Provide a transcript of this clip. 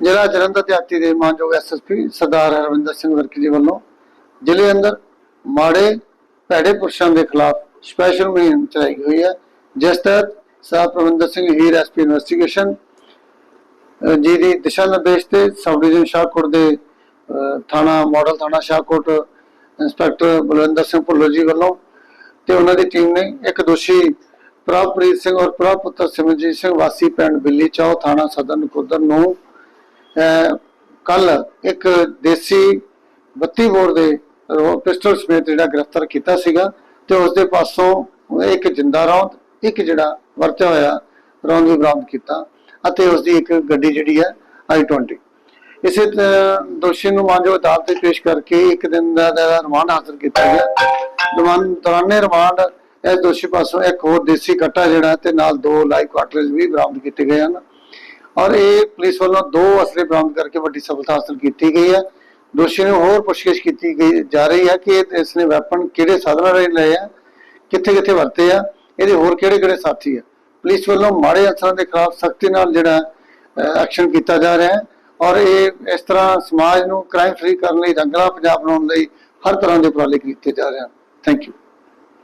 ਜ਼ਿਲ੍ਹਾ ਜਲੰਧਰ ਦਿਹਾਤੀ ਦੇ ਮਾਨਯੋਗ ਐਸਐਸਪੀ ਸਰਦਾਰ ਹਰਵਿੰਦਰ ਸਿੰਘ ਵਰਕੀ ਜੀ ਵੱਲੋਂ ਜ਼ਿਲ੍ਹੇ ਅੰਦਰ ਮਾੜੇ ਭੈੜੇ ਪੁਰਸ਼ਾਂ ਦੇ ਖਿਲਾਫ ਸਪੈਸ਼ਲ ਮੁਹਿੰਮ ਚਲਾਈ ਹੋਈ ਹੈ, ਜਿਸ ਤਹਿਤ ਸਾਹਿਬ ਪ੍ਰਵਿੰਦਰ ਸਿੰਘ ਹੀਰ ਐਸਪੀ ਇਨਵੈਸਟੀਗੇਸ਼ਨ ਜੀ ਦੀ ਦਿਸ਼ਾ ਨਿਰਦੇਸ਼ ਤੇ ਸਬ ਡਿਵੀਜ਼ਨ ਸ਼ਾਹਕੋਟ ਦੇ ਥਾਣਾ ਮਾਡਲ ਥਾਣਾ ਸ਼ਾਹਕੋਟ, ਇੰਸਪੈਕਟਰ ਬਲਵਿੰਦਰ ਸਿੰਘ ਭੁੱਲੋ ਜੀ ਵੱਲੋਂ ਤੇ ਉਹਨਾਂ ਦੀ ਟੀਮ ਨੇ ਇੱਕ ਦੋਸ਼ੀ ਪ੍ਰਭਪ੍ਰੀਤ ਸਿੰਘ ਔਰ ਪ੍ਰਭਪੁੱਤਰ ਸਿਮਰਜੀਤ ਸਿੰਘ ਵਾਸੀ ਪਿੰਡ ਬਿੱਲੀ ਚੌ ਥਾਣਾ ਸਦਰ ਨਕੋਦਰ ਨੂੰ ਕੱਲ ਇੱਕ ਦੇਸੀ 32 ਬੋਰ ਦੇ ਪਿਸਟਲ ਸਮੇਤ ਜਿਹੜਾ ਗ੍ਰਿਫਤਾਰ ਕੀਤਾ ਸੀਗਾ ਤੇ ਉਸ ਦੇ ਪਾਸੋਂ ਇੱਕ ਜਿੰਦਾ ਰੌਂਦ, ਇੱਕ ਜਿਹੜਾ ਵਰਤਿਆ ਹੋਇਆ ਰੌਂਦ ਵੀ ਬਰਾਮਦ ਕੀਤਾ ਅਤੇ ਉਸ ਦੀ ਇੱਕ ਗੱਡੀ ਜਿਹੜੀ ਹੈ i20 ਇਸੇ ਦੋਸ਼ੀ ਨੂੰ ਮਾਨਯੋਗ ਅਦਾਲਤ ਤੇ ਪੇਸ਼ ਕਰਕੇ ਇੱਕ ਦਿਨ ਦਾ ਰਿਮਾਂਡ ਹਾਸਲ ਕੀਤਾ ਗਿਆ। ਦੌਰਾਨ ਦੌਰਾਨੇ ਰਿਮਾਂਡ ਇਸ ਦੋਸ਼ੀ ਪਾਸੋਂ ਇੱਕ ਹੋਰ ਦੇਸੀ ਕੱਟਾ ਜਿਹੜਾ ਤੇ ਨਾਲ ਦੋ ਲਾਈਵ ਕੁਆਟਰਸ ਵੀ ਬਰਾਮਦ ਕੀਤੇ ਗਏ ਹਨ। ਔਰ ਇਹ ਪੁਲਿਸ ਵੱਲੋਂ ਦੋ ਅਸਲੇ ਬਰਾਮਦ ਕਰਕੇ ਵੱਡੀ ਸਫਲਤਾ ਹਾਸਲ ਕੀਤੀ ਗਈ ਹੈ। ਦੋਸ਼ੀ ਨੂੰ ਹੋਰ ਪੁੱਛਗਿੱਛ ਕੀਤੀ ਗਈ ਜਾ ਰਹੀ ਹੈ ਕਿ ਇਹ- ਇਸਨੇ ਵੈਪਨ ਕਿਹੜੇ ਸਾਧਨਾਂ ਰਾਹੀਂ ਲਏ ਆ ਕਿੱਥੇ ਕਿੱਥੇ ਵਰਤੇ ਆ, ਇਹਦੇ ਹੋਰ ਕਿਹੜੇ ਕਿਹੜੇ ਸਾਥੀ ਆ। ਪੁਲਿਸ ਵੱਲੋਂ ਮਾੜੇ ਅਸਰਾਂ ਦੇ ਖਿਲਾਫ ਸਖਤੀ ਨਾਲ ਜਿਹੜਾ ਐਕਸ਼ਨ ਕੀਤਾ ਜਾ ਰਿਹਾ ਹੈ ਔਰ ਇਹ ਇਸ ਤਰ੍ਹਾਂ ਸਮਾਜ ਨੂੰ ਕ੍ਰਾਈਮ ਫ੍ਰੀ ਕਰਨ ਲਈ ਰੰਗਲਾ ਪੰਜਾਬ ਬਣਾਉਣ ਲਈ ਹਰ ਤਰ੍ਹਾਂ ਦੇ ਉਪਰਾਲੇ ਕੀਤੇ ਜਾ ਰਹੇ ਹਨ। Thank you